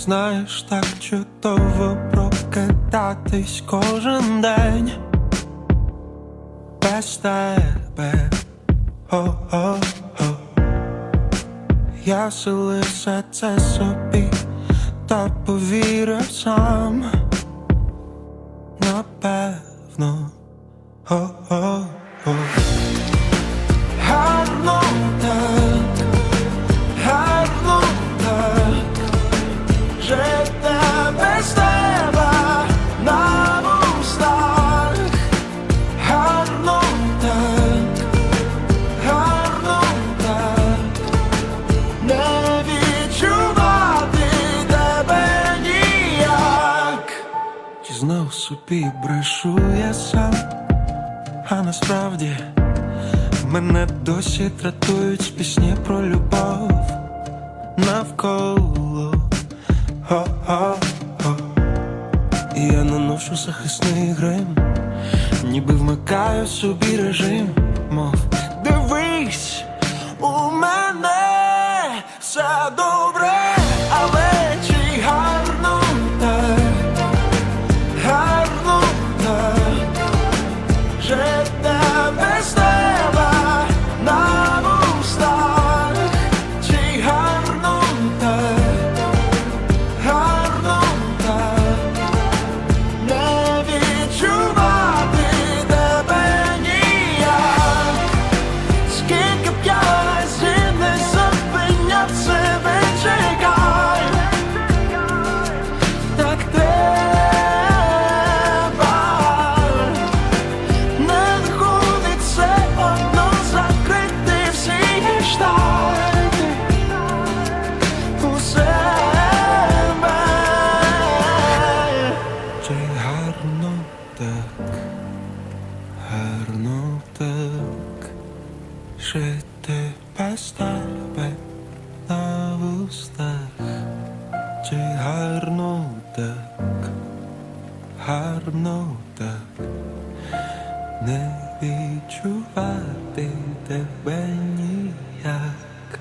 знаєш, так чудово прокидатись кожен день без тебе. О-о-о. Я лише це собі та повірив сам. Напевно. О-о-о. Знов собі брешу я сам, а насправді мене досі тратують пісні про любов навколо. О-о-о. І я наношу захисний грим, ніби вмикаю собі режим, мов дивись, жити без тебе жити без тебе на вустах, чи гарно так, гарно так, не відчувати тебе ніяк.